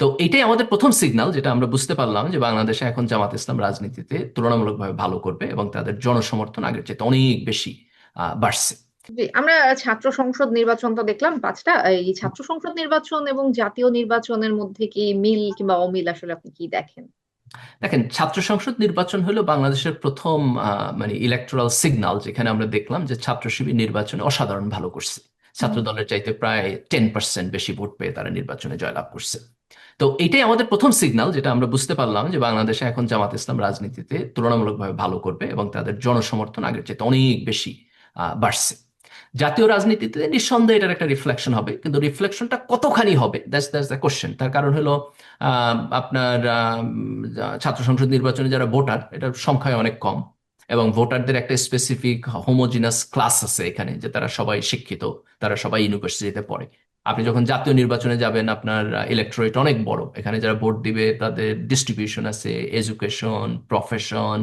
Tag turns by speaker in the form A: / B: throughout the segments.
A: তো এটাই আমাদের প্রথম সিগনাল যেটা আমরা বুঝতে পারলাম যে বাংলাদেশে এখন জামাত ইসলাম রাজনীতিতে তুলনামূলকভাবে ভালো করবে এবং তাদের জনসমর্থন আগের চেয়ে অনেক বেশি বাড়ছে।
B: আমরা ছাত্র সংসদ নির্বাচন তো দেখলাম পাঁচটা এই ছাত্র সংসদ নির্বাচন এবং জাতীয় নির্বাচনের মধ্যে কি মিল কিংবা অমিল আসলে আপনি কি দেখেন?
A: দেখেন ছাত্র সংসদ নির্বাচন হলো বাংলাদেশের প্রথম মানে ইলেকটোরাল সিগন্যাল যেখানে আমরা দেখলাম যে ছাত্র শিবির নির্বাচনে অসাধারণ ভালো করছে। ছাত্র দলের চাইতে প্রায় টেন পার্সেন্ট বেশি ভোট পেয়ে তারা নির্বাচনে জয়লাভ করছে। তো এটাই আমাদের প্রথম সিগন্যাল যেটা আমরা বুঝতে পারলাম যে বাংলাদেশে এখন জামাত ইসলাম রাজনীতিতে তুলনামূলকভাবে ভালো করবে এবং তাদের জনসমর্থন আগের চেয়ে অনেক বেশি বাড়ছে। জাতীয় রাজনীতিতে নিঃসন্দেহে এটার একটা রিফ্লেকশন হবে, কিন্তু রিফ্লেকশনটা কতখানি হবে? দ্যাটস দ্যাটস দ্য কোশ্চেন তার কারণ হলো আপনার ছাত্র সংসদ নির্বাচনে যারা ভোটার, এটার সংখ্যায় অনেক কম এবং ভোটারদের একটা স্পেসিফিক হোমোজিনাস ক্লাস আছে এখানে, যে তারা সবাই শিক্ষিত, তারা সবাই ইউনিভার্সিটিতে পড়ে। আপনি যখন জাতীয় নির্বাচনে যাবেন, আপনার ইলেকট্রোরেট অনেক বড়। এখানে যারা ভোট দিবে, তাদের ডিস্ট্রিবিউশন আছে এডুকেশন প্রফেশন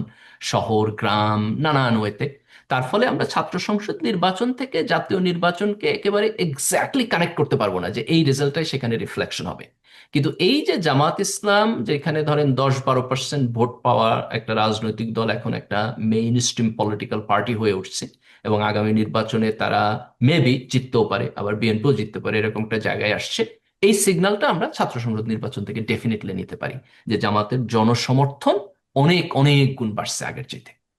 A: শহর, গ্রাম, নানান ওয়েতে তার ফলে আমরা ছাত্র সংসদ নির্বাচন থেকে জাতীয় নির্বাচনকে একেবারে এক্স্যাক্টলি কানেক্ট করতে পারব না যে এই রেজাল্টটাই সেখানে রিফ্লেকশন হবে। কিন্তু এই যে জামাত ইসলাম, যেখানে ধরেন দশ বারো পার্সেন্ট ভোট পাওয়া একটা রাজনৈতিক দল এখন একটা মেইন স্ট্রিম পলিটিক্যাল পার্টি হয়ে উঠছে এবং আগামী নির্বাচনে তারা মেবি জিততেও পারে, আবার বিএনপিও জিততে পারে, এরকম একটা জায়গায় আসছে। এই সিগন্যালটা আমরা ছাত্র সংসদ নির্বাচন থেকে ডেফিনেটলি নিতে পারি যে জামাতের জনসমর্থন অনেক অনেক গুণ বাড়ছে আগের চাইতে।